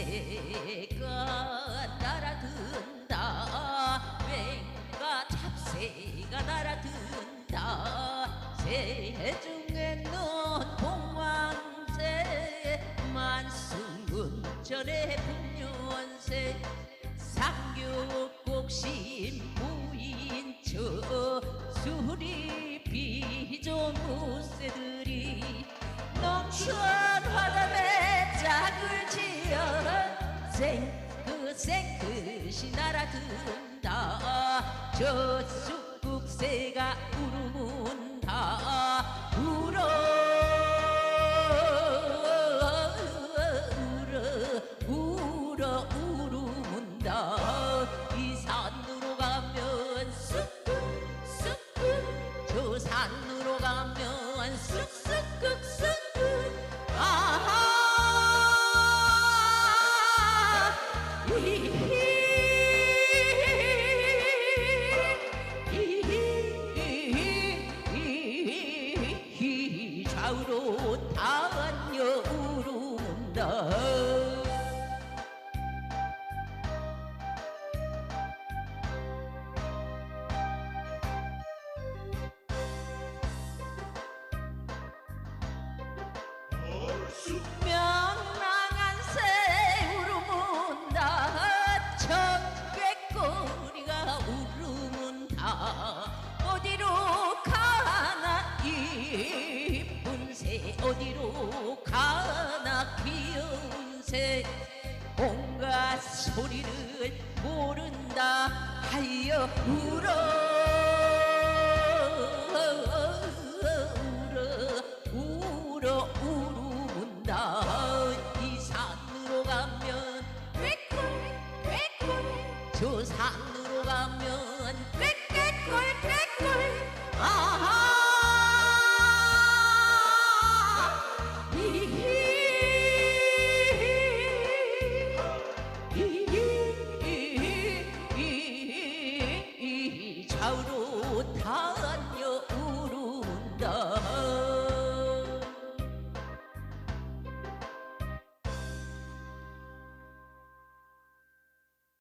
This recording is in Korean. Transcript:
새가 날아든다. 맹가 잡새가 날아든다. 새 중에 넌 봉황새 만승운전의 풍년새 상교곡신 부인처 수리 비조 무새들이 넘쳐 생그 생그시 날아든다. 저 쑥국새가 울음운다. 울어 울어 울어 울음운다. 이 산으로 가면 쑥쑥. 저 산으로 가면 쑥쑥 이쁜 새 어디로 가나 귀여운 새 온갖 소리를 모른다 하여 울어 울어 울어 울음은다 이 산으로 가면 꾀꿀 꾀꿀 저 산으로 가면 꾀꾀꿀 꾀꿀